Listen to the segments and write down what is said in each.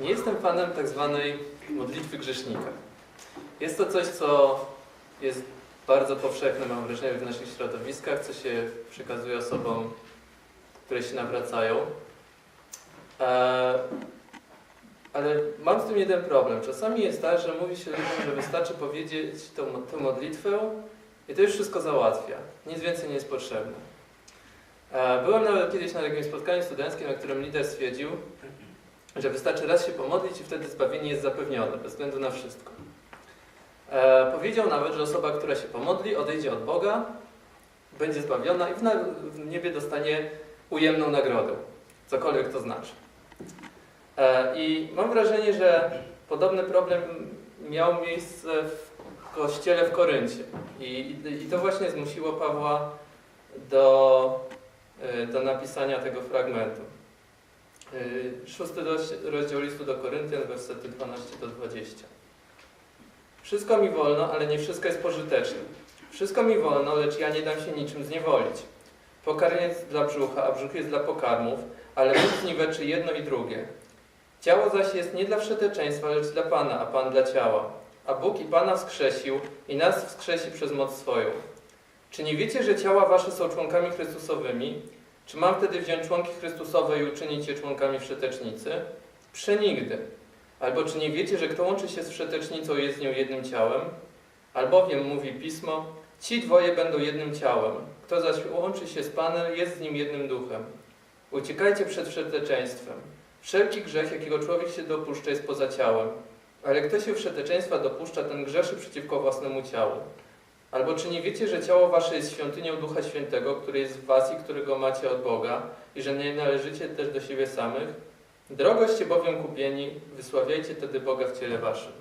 Nie jestem fanem tak zwanej modlitwy grzesznika. Jest to coś, co jest bardzo powszechne, mam wrażenie, w naszych środowiskach, co się przekazuje osobom, które się nawracają. E, ale mam z tym jeden problem. Czasami jest tak, że mówi się ludziom, że wystarczy powiedzieć tą, tę modlitwę i to już wszystko załatwia. Nic więcej nie jest potrzebne. E, Byłem nawet kiedyś na jakimś spotkaniu studenckim, na którym lider stwierdził, że wystarczy raz się pomodlić i wtedy zbawienie jest zapewnione, bez względu na wszystko. E, powiedział nawet, że osoba, która się pomodli, odejdzie od Boga, będzie zbawiona i w, na, w niebie dostanie ujemną nagrodę, cokolwiek to znaczy. E, I mam wrażenie, że podobny problem miał miejsce w kościele w Koryncie. I, i to właśnie zmusiło Pawła do, e, do napisania tego fragmentu. E, Szósty rozdział listu do Koryntian, wersety 12 do 20. Wszystko mi wolno, ale nie wszystko jest pożyteczne. Wszystko mi wolno, lecz ja nie dam się niczym zniewolić. Pokarm jest dla brzucha, a brzuch jest dla pokarmów, ale Bóg zniweczy jedno i drugie. Ciało zaś jest nie dla wszeteczeństwa, lecz dla Pana, a Pan dla ciała. A Bóg i Pana wskrzesił i nas wskrzesi przez moc swoją. Czy nie wiecie, że ciała wasze są członkami Chrystusowymi? Czy mam wtedy wziąć członki Chrystusowe i uczynić je członkami wszetecznicy? Przenigdy. Albo czy nie wiecie, że kto łączy się z wszetecznicą jest z nią jednym ciałem? Albowiem, mówi Pismo, ci dwoje będą jednym ciałem. Kto zaś łączy się z Panem, jest z nim jednym duchem. Uciekajcie przed wszeteczeństwem. Wszelki grzech, jakiego człowiek się dopuszcza, jest poza ciałem. Ale kto się wszeteczeństwa dopuszcza, ten grzeszy przeciwko własnemu ciału. Albo czy nie wiecie, że ciało wasze jest świątynią Ducha Świętego, który jest w was i którego macie od Boga, i że nie należycie też do siebie samych? Drogoście bowiem kupieni, wysławiajcie tedy Boga w ciele waszym.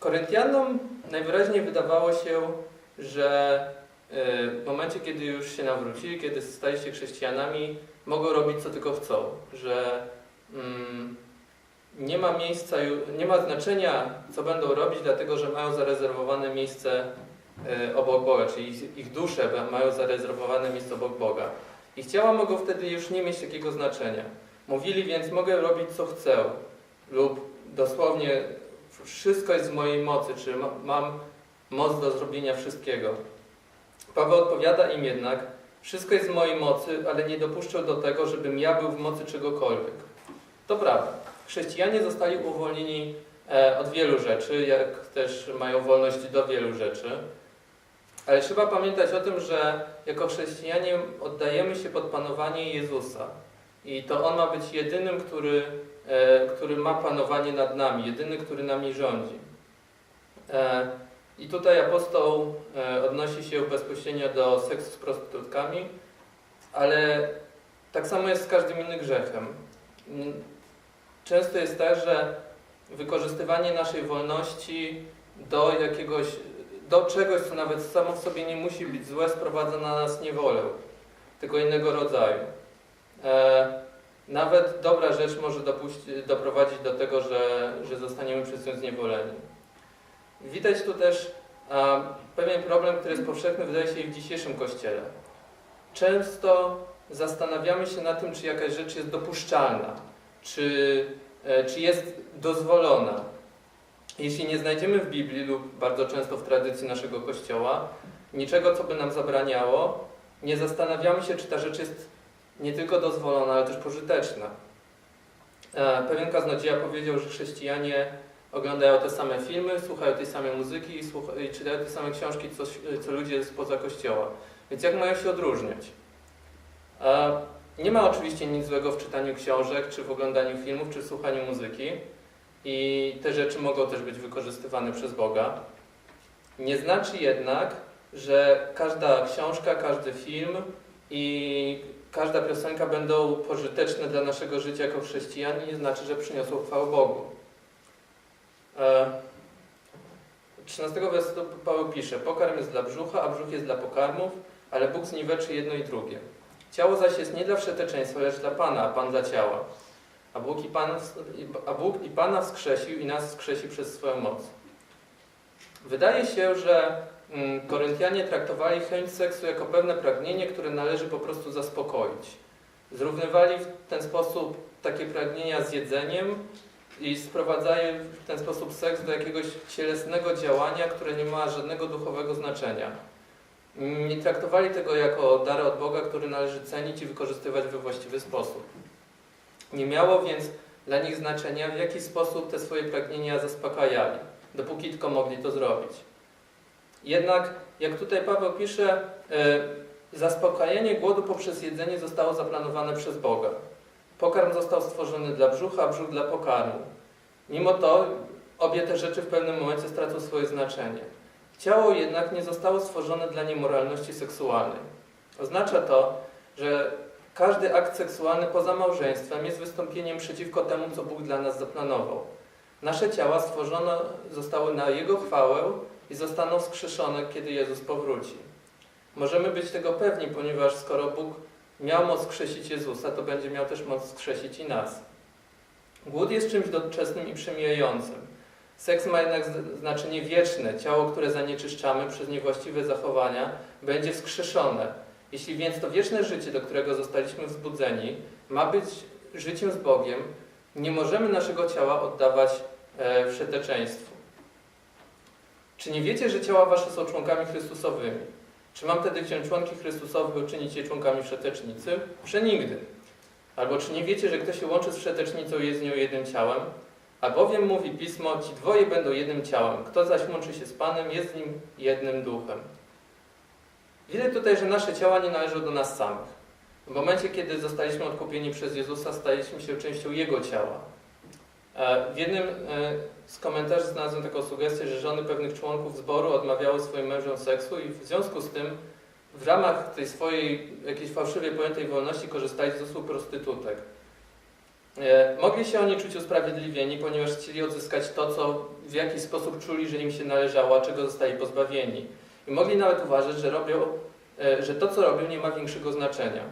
Koryntianom najwyraźniej wydawało się, że y, w momencie, kiedy już się nawrócili, kiedy stali się chrześcijanami, mogą robić co tylko chcą, że mm, nie ma miejsca, nie ma znaczenia, co będą robić, dlatego że mają zarezerwowane miejsce y, obok Boga, czyli ich, dusze mają zarezerwowane miejsce obok Boga. Ich ciała mogą wtedy już nie mieć takiego znaczenia. Mówili więc, mogę robić co chcę, lub dosłownie wszystko jest w mojej mocy, czy ma, mam moc do zrobienia wszystkiego. Paweł odpowiada im jednak, wszystko jest w mojej mocy, ale nie dopuszczę do tego, żebym ja był w mocy czegokolwiek. To prawda. Chrześcijanie zostali uwolnieni e, od wielu rzeczy, jak też mają wolność do wielu rzeczy. Ale trzeba pamiętać o tym, że jako chrześcijanie oddajemy się pod panowanie Jezusa. I to On ma być jedynym, który, e, który ma panowanie nad nami, jedyny, który nami rządzi. E, I tutaj apostoł odnosi się bezpośrednio do seksu z prostytutkami, ale tak samo jest z każdym innym grzechem. Często jest tak, że wykorzystywanie naszej wolności do jakiegoś, do czegoś, co nawet samo w sobie nie musi być złe, sprowadza na nas niewolę, tylko innego rodzaju. E, nawet dobra rzecz może doprowadzić do tego, że, że zostaniemy przez nią zniewoleni. Widać tu też a, pewien problem, który jest powszechny, wydaje się, i w dzisiejszym kościele. Często zastanawiamy się nad tym, czy jakaś rzecz jest dopuszczalna, czy, e, czy jest dozwolona. Jeśli nie znajdziemy w Biblii lub bardzo często w tradycji naszego kościoła niczego, co by nam zabraniało, nie zastanawiamy się, czy ta rzecz jest nie tylko dozwolona, ale też pożyteczna. E, Pewien kaznodzieja powiedział, że chrześcijanie oglądają te same filmy, słuchają tej samej muzyki i, i czytają te same książki, co, co ludzie spoza kościoła. Więc jak mają się odróżniać? E, Nie ma oczywiście nic złego w czytaniu książek, czy w oglądaniu filmów, czy w słuchaniu muzyki. I te rzeczy mogą też być wykorzystywane przez Boga. Nie znaczy jednak, że każda książka, każdy film i każda piosenka będą pożyteczne dla naszego życia jako chrześcijan i nie znaczy, że przyniosą chwałę Bogu. E, 13 wersetu Paweł pisze, pokarm jest dla brzucha, a brzuch jest dla pokarmów, ale Bóg zniweczy jedno i drugie. Ciało zaś jest nie dla wszeteczeństwa, lecz dla Pana, a Pan dla ciała. A Bóg i, Pan, a Bóg i Pana wskrzesił i nas wskrzesi przez swoją moc. Wydaje się, że mm, Koryntianie traktowali chęć seksu jako pewne pragnienie, które należy po prostu zaspokoić. Zrównywali w ten sposób takie pragnienia z jedzeniem i sprowadzali w ten sposób seks do jakiegoś cielesnego działania, które nie ma żadnego duchowego znaczenia. Nie traktowali tego jako dar od Boga, który należy cenić i wykorzystywać we właściwy sposób. Nie miało więc dla nich znaczenia, w jaki sposób te swoje pragnienia zaspokajali, dopóki tylko mogli to zrobić. Jednak, jak tutaj Paweł pisze, y, zaspokajanie głodu poprzez jedzenie zostało zaplanowane przez Boga. Pokarm został stworzony dla brzucha, brzuch dla pokarmu. Mimo to obie te rzeczy w pewnym momencie stracą swoje znaczenie. Ciało jednak nie zostało stworzone dla niemoralności seksualnej. Oznacza to, że każdy akt seksualny poza małżeństwem jest wystąpieniem przeciwko temu, co Bóg dla nas zaplanował. Nasze ciała stworzone zostały na Jego chwałę i zostaną skrzeszone, kiedy Jezus powróci. Możemy być tego pewni, ponieważ skoro Bóg miał moc skrzesić Jezusa, to będzie miał też moc skrzesić i nas. Głód jest czymś doczesnym i przemijającym. Seks ma jednak znaczenie wieczne. Ciało, które zanieczyszczamy przez niewłaściwe zachowania, będzie wskrzeszone. Jeśli więc to wieczne życie, do którego zostaliśmy wzbudzeni, ma być życiem z Bogiem, nie możemy naszego ciała oddawać e, wszeteczeństwu. Czy nie wiecie, że ciała wasze są członkami Chrystusowymi? Czy mam wtedy wziąć członki Chrystusowe i uczynić je członkami wszetecznicy? Przenigdy. Albo czy nie wiecie, że kto się łączy z wszetecznicą jest z nią jednym ciałem? Albowiem mówi Pismo, ci dwoje będą jednym ciałem. Kto zaś łączy się z Panem, jest z nim jednym duchem. Widzę tutaj, że nasze ciała nie należą do nas samych. W momencie, kiedy zostaliśmy odkupieni przez Jezusa, staliśmy się częścią Jego ciała. E, w jednym e, z komentarzy znalazłem taką sugestię, że żony pewnych członków zboru odmawiały swoim mężom seksu i w związku z tym w ramach tej swojej jakiejś fałszywie pojętej wolności korzystali z usług prostytutek. E, mogli się oni czuć usprawiedliwieni, ponieważ chcieli odzyskać to, co w jakiś sposób czuli, że im się należało, a czego zostali pozbawieni. I mogli nawet uważać, że, robią, że to, co robią, nie ma większego znaczenia.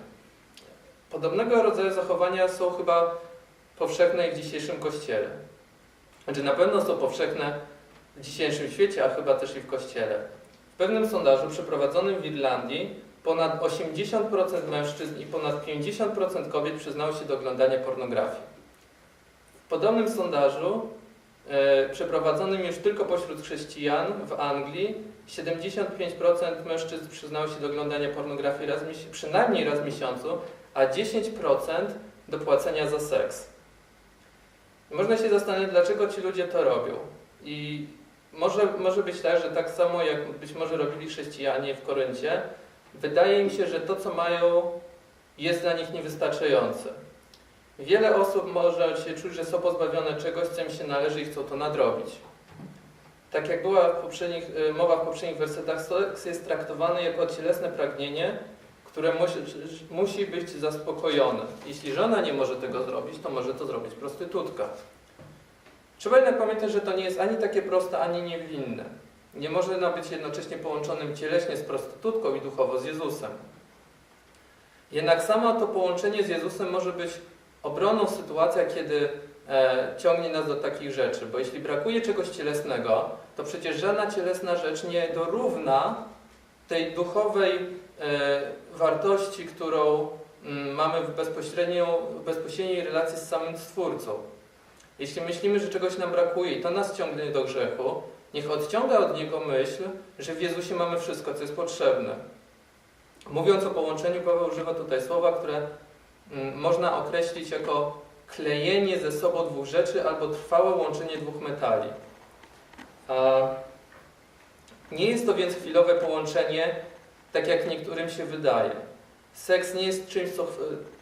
Podobnego rodzaju zachowania są chyba powszechne w dzisiejszym kościele. Znaczy na pewno są powszechne w dzisiejszym świecie, a chyba też i w kościele. W pewnym sondażu przeprowadzonym w Irlandii ponad 80% mężczyzn i ponad 50% kobiet przyznało się do oglądania pornografii. W podobnym sondażu e, przeprowadzonym już tylko pośród chrześcijan w Anglii 75% mężczyzn przyznało się do oglądania pornografii raz, przynajmniej raz w miesiącu, a 10% do płacenia za seks. Można się zastanowić, dlaczego ci ludzie to robią. I może, może być tak, że tak samo jak być może robili chrześcijanie w Koryncie, wydaje im się, że to, co mają, jest dla nich niewystarczające. Wiele osób może się czuć, że są pozbawione czegoś, co im się należy i chcą to nadrobić. Tak jak była w poprzednich, y, mowa w poprzednich wersetach, seks jest traktowany jako cielesne pragnienie, które musi, musi być zaspokojone. Jeśli żona nie może tego zrobić, to może to zrobić prostytutka. Trzeba jednak pamiętać, że to nie jest ani takie proste, ani niewinne. Nie można być jednocześnie połączonym cieleśnie z prostytutką i duchowo z Jezusem. Jednak samo to połączenie z Jezusem może być obroną w sytuacjach, kiedy e, ciągnie nas do takich rzeczy. Bo jeśli brakuje czegoś cielesnego, to przecież żadna cielesna rzecz nie dorówna tej duchowej e, wartości, którą mm, mamy w, w bezpośredniej relacji z samym Stwórcą. Jeśli myślimy, że czegoś nam brakuje i to nas ciągnie do grzechu, niech odciąga od niego myśl, że w Jezusie mamy wszystko, co jest potrzebne. Mówiąc o połączeniu, Paweł używa tutaj słowa, które mm, można określić jako klejenie ze sobą dwóch rzeczy albo trwałe łączenie dwóch metali. Nie jest to więc chwilowe połączenie, tak jak niektórym się wydaje. Seks nie jest czymś, co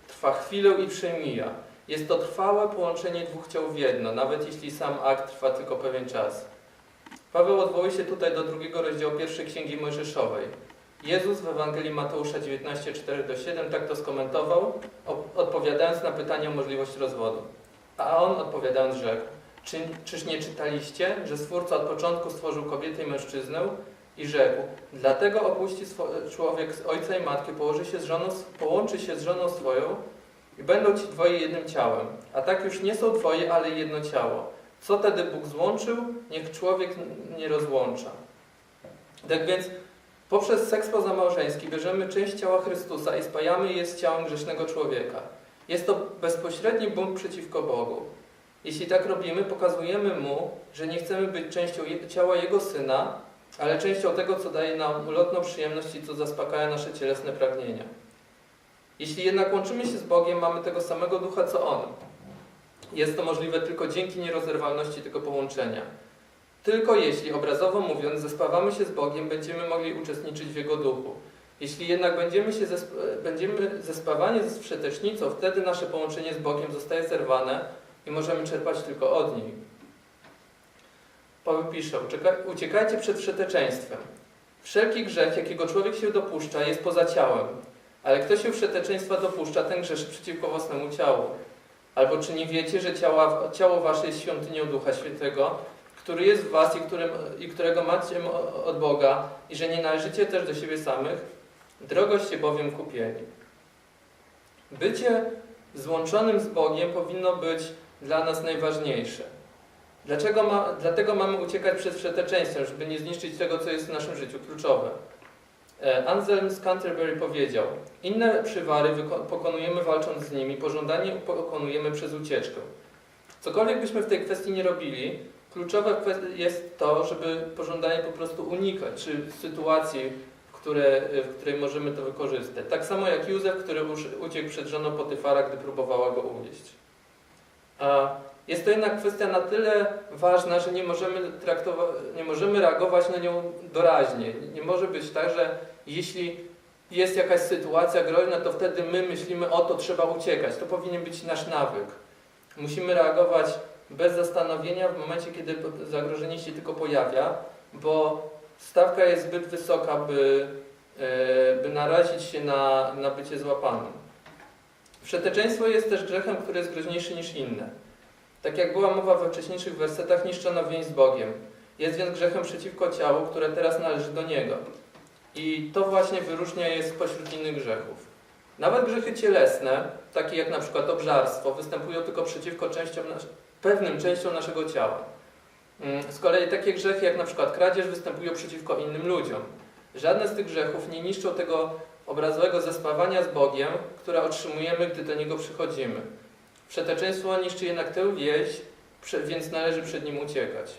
trwa chwilę i przemija. Jest to trwałe połączenie dwóch ciał w jedno, nawet jeśli sam akt trwa tylko pewien czas. Paweł odwołuje się tutaj do drugiego rozdziału pierwszej Księgi Mojżeszowej. Jezus w Ewangelii Mateusza 19, 4-7 tak to skomentował, odpowiadając na pytanie o możliwość rozwodu. A on odpowiadając rzekł, Czy, czyż nie czytaliście, że Stwórca od początku stworzył kobietę i mężczyznę i rzekł, dlatego opuści człowiek ojca i matkę, położy się z żoną, połączy się z żoną swoją i będą ci dwoje jednym ciałem. A tak już nie są dwoje, ale jedno ciało. Co wtedy Bóg złączył, niech człowiek nie rozłącza. Tak więc Poprzez seks pozamałżeński bierzemy część ciała Chrystusa i spajamy je z ciałem grzesznego człowieka. Jest to bezpośredni bunt przeciwko Bogu. Jeśli tak robimy, pokazujemy Mu, że nie chcemy być częścią ciała Jego Syna, ale częścią tego, co daje nam ulotną przyjemność i co zaspokaja nasze cielesne pragnienia. Jeśli jednak łączymy się z Bogiem, mamy tego samego ducha co On. Jest to możliwe tylko dzięki nierozerwalności tego połączenia. Tylko jeśli, obrazowo mówiąc, zespawamy się z Bogiem, będziemy mogli uczestniczyć w Jego duchu. Jeśli jednak będziemy, się zesp będziemy zespawani z wszetecznicą, wtedy nasze połączenie z Bogiem zostaje zerwane i możemy czerpać tylko od niej. Paweł pisze, "Ucieka- uciekajcie przed wszeteczeństwem. Wszelki grzech, jakiego człowiek się dopuszcza, jest poza ciałem, ale kto się wszeteczeństwa dopuszcza, ten grzeszy przeciwko własnemu ciału. Albo czy nie wiecie, że ciała, ciało wasze jest świątynią Ducha Świętego, który jest w was i, którym, i którego macie od Boga i że nie należycie też do siebie samych? Drogoście bowiem kupieni. Bycie złączonym z Bogiem powinno być dla nas najważniejsze. Dlaczego ma, dlatego mamy uciekać przed wszeteczeństwem, żeby nie zniszczyć tego, co jest w naszym życiu kluczowe. E, Anselm z Canterbury powiedział, inne przywary pokonujemy walcząc z nimi, pożądanie pokonujemy przez ucieczkę. Cokolwiek byśmy w tej kwestii nie robili, kluczowe jest to, żeby pożądanie po prostu unikać, czy sytuacji, w, które, w której możemy to wykorzystać. Tak samo jak Józef, który uciekł przed żoną Potyfara, gdy próbowała go ugryźć. Jest to jednak kwestia na tyle ważna, że nie możemy, nie możemy reagować na nią doraźnie. Nie może być tak, że jeśli jest jakaś sytuacja groźna, to wtedy my myślimy, o to trzeba uciekać. To powinien być nasz nawyk. Musimy reagować bez zastanowienia w momencie, kiedy zagrożenie się tylko pojawia, bo stawka jest zbyt wysoka, by, e, by narazić się na, na bycie złapanym. Wszeteczeństwo jest też grzechem, który jest groźniejszy niż inne. Tak jak była mowa we wcześniejszych wersetach, niszczono więź z Bogiem. Jest więc grzechem przeciwko ciału, które teraz należy do Niego. I to właśnie wyróżnia je spośród innych grzechów. Nawet grzechy cielesne, takie jak na przykład obżarstwo, występują tylko przeciwko częściom pewnym częściom naszego ciała. Mm, Z kolei takie grzechy jak na przykład kradzież występują przeciwko innym ludziom. Żadne z tych grzechów nie niszczą tego obrazowego zespawania z Bogiem, które otrzymujemy, gdy do Niego przychodzimy. Przeteczeństwo niszczy jednak tę wieś, więc należy przed nim uciekać.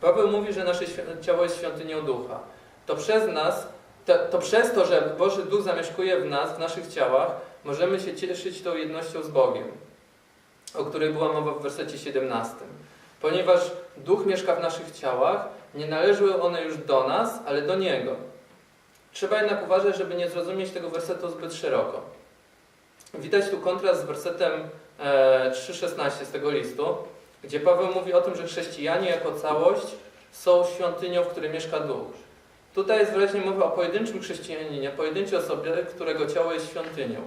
Paweł mówi, że nasze ciało jest świątynią ducha. To przez nas, to, to przez to, że Boży Duch zamieszkuje w nas, w naszych ciałach, możemy się cieszyć tą jednością z Bogiem, o której była mowa w wersecie 17. Ponieważ Duch mieszka w naszych ciałach, nie należą one już do nas, ale do Niego. Trzeba jednak uważać, żeby nie zrozumieć tego wersetu zbyt szeroko. Widać tu kontrast z wersetem e, 3,16 z tego listu, gdzie Paweł mówi o tym, że chrześcijanie jako całość są świątynią, w której mieszka Duch. Tutaj jest wyraźnie mowa o pojedynczym chrześcijaninie, pojedynczej osobie, którego ciało jest świątynią.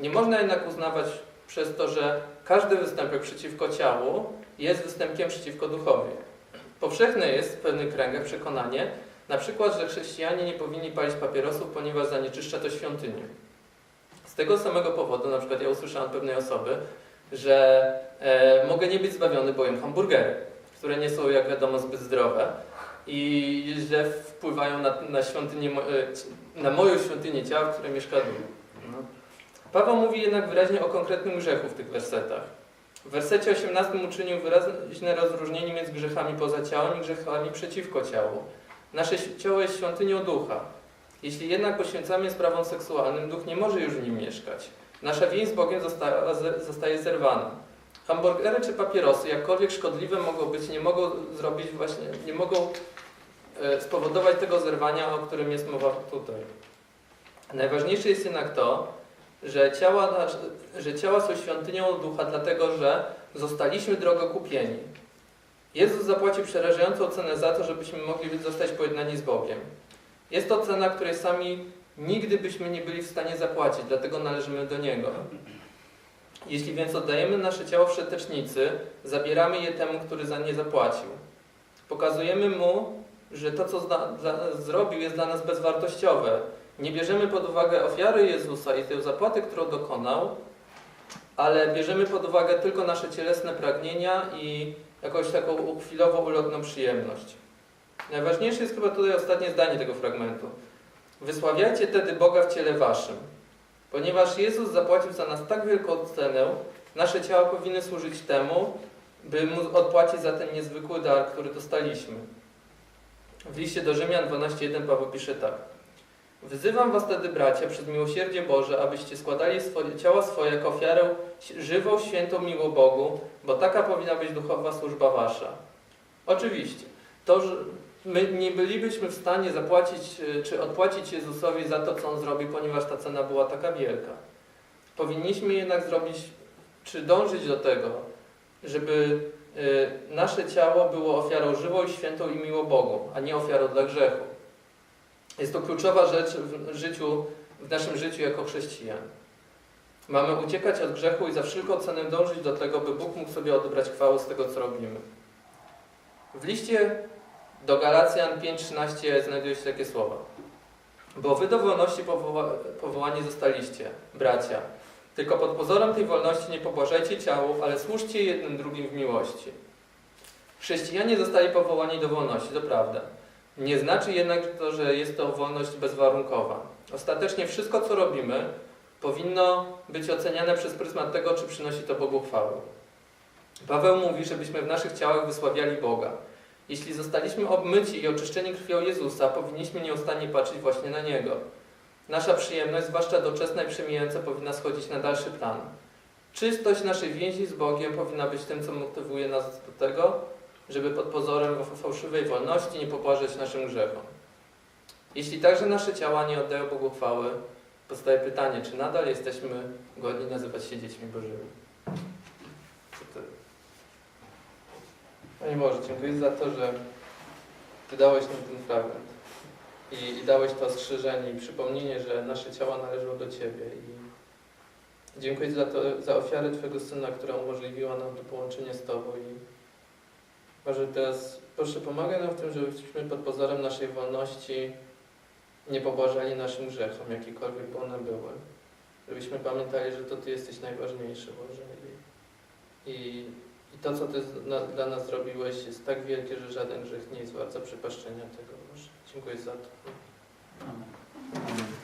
Nie można jednak uznawać przez to, że każdy występek przeciwko ciału jest występkiem przeciwko duchowi. Powszechne jest w pewnych kręgach przekonanie, na przykład, że chrześcijanie nie powinni palić papierosów, ponieważ zanieczyszcza to świątynię. Z tego samego powodu, na przykład ja usłyszałem pewnej osoby, że e, mogę nie być zbawiony, bo jem hamburgery, które nie są, jak wiadomo, zbyt zdrowe i źle wpływają na, na, świątynię, e, na moją świątynię ciała, w której mieszka. No. Paweł mówi jednak wyraźnie o konkretnym grzechu w tych wersetach. W wersecie 18 uczynił wyraźne rozróżnienie między grzechami poza ciałem i grzechami przeciwko ciału. Nasze ciało jest świątynią ducha. Jeśli jednak poświęcamy sprawom seksualnym, duch nie może już w nim mieszkać. Nasza więź z Bogiem zostaje zerwana. Hamburgery czy papierosy, jakkolwiek szkodliwe mogą być, nie mogą zrobić właśnie, nie mogą e, spowodować tego zerwania, o którym jest mowa tutaj. Najważniejsze jest jednak to, że ciała, że ciała są świątynią ducha, dlatego że zostaliśmy drogo kupieni. Jezus zapłacił przerażającą cenę za to, żebyśmy mogli zostać pojednani z Bogiem. Jest to cena, której sami nigdy byśmy nie byli w stanie zapłacić, dlatego należymy do Niego. Jeśli więc oddajemy nasze ciało wszetecznicy, zabieramy je temu, który za nie zapłacił. Pokazujemy Mu, że to, co zrobił, jest dla nas bezwartościowe. Nie bierzemy pod uwagę ofiary Jezusa i tę zapłatę, którą dokonał, ale bierzemy pod uwagę tylko nasze cielesne pragnienia i jakąś taką chwilową, ulotną przyjemność. Najważniejsze jest chyba tutaj ostatnie zdanie tego fragmentu. Wysławiajcie tedy Boga w ciele waszym. Ponieważ Jezus zapłacił za nas tak wielką cenę, nasze ciała powinny służyć temu, by mu odpłacić za ten niezwykły dar, który dostaliśmy. W liście do Rzymian 12.1 Paweł pisze tak. Wyzywam was tedy, bracia, przez miłosierdzie Boże, abyście składali swoje, ciała swoje jako ofiarę żywą, świętą, miłą Bogu, bo taka powinna być duchowa służba wasza. Oczywiście, to, że my nie bylibyśmy w stanie zapłacić y, czy odpłacić Jezusowi za to, co On zrobił, ponieważ ta cena była taka wielka. Powinniśmy jednak zrobić, czy dążyć do tego, żeby y, nasze ciało było ofiarą żywą, świętą i miłą Bogu, a nie ofiarą dla grzechu. Jest to kluczowa rzecz w życiu, w naszym życiu jako chrześcijan. Mamy uciekać od grzechu i za wszelką cenę dążyć do tego, by Bóg mógł sobie odebrać chwałę z tego, co robimy. W liście do Galacjan 5.13 znajduje się takie słowa. Bo wy do wolności powoła powołani zostaliście, bracia. Tylko pod pozorem tej wolności nie pobłażajcie ciału, ale służcie jednym drugim w miłości. Chrześcijanie zostali powołani do wolności, to prawda. Nie znaczy jednak to, że jest to wolność bezwarunkowa. Ostatecznie wszystko, co robimy, powinno być oceniane przez pryzmat tego, czy przynosi to Bogu chwałę. Paweł mówi, żebyśmy w naszych ciałach wysławiali Boga. Jeśli zostaliśmy obmyci i oczyszczeni krwią Jezusa, powinniśmy nieustannie patrzeć właśnie na Niego. Nasza przyjemność, zwłaszcza doczesna i przemijająca, powinna schodzić na dalszy plan. Czystość naszej więzi z Bogiem powinna być tym, co motywuje nas do tego, żeby pod pozorem fałszywej wolności nie popłażać naszym grzechom. Jeśli także nasze ciała nie oddają Bogu chwały, powstaje pytanie, czy nadal jesteśmy godni nazywać się dziećmi Bożymi. Co to Panie Boże, dziękuję za to, że Ty dałeś nam ten fragment i, i dałeś to ostrzeżenie i przypomnienie, że nasze ciała należą do Ciebie. I dziękuję za, to, za ofiarę Twojego Syna, która umożliwiła nam to połączenie z Tobą. I Boże, teraz proszę pomagaj nam w tym, żebyśmy pod pozorem naszej wolności nie pobłażali naszym grzechom, jakiekolwiek by one były. Żebyśmy pamiętali, że to Ty jesteś najważniejszy, Boże. I, i i to, co Ty na, dla nas zrobiłeś, jest tak wielkie, że żaden grzech nie jest wart zaprzepaszczenia tego. Boże. Dziękuję za to. Amen.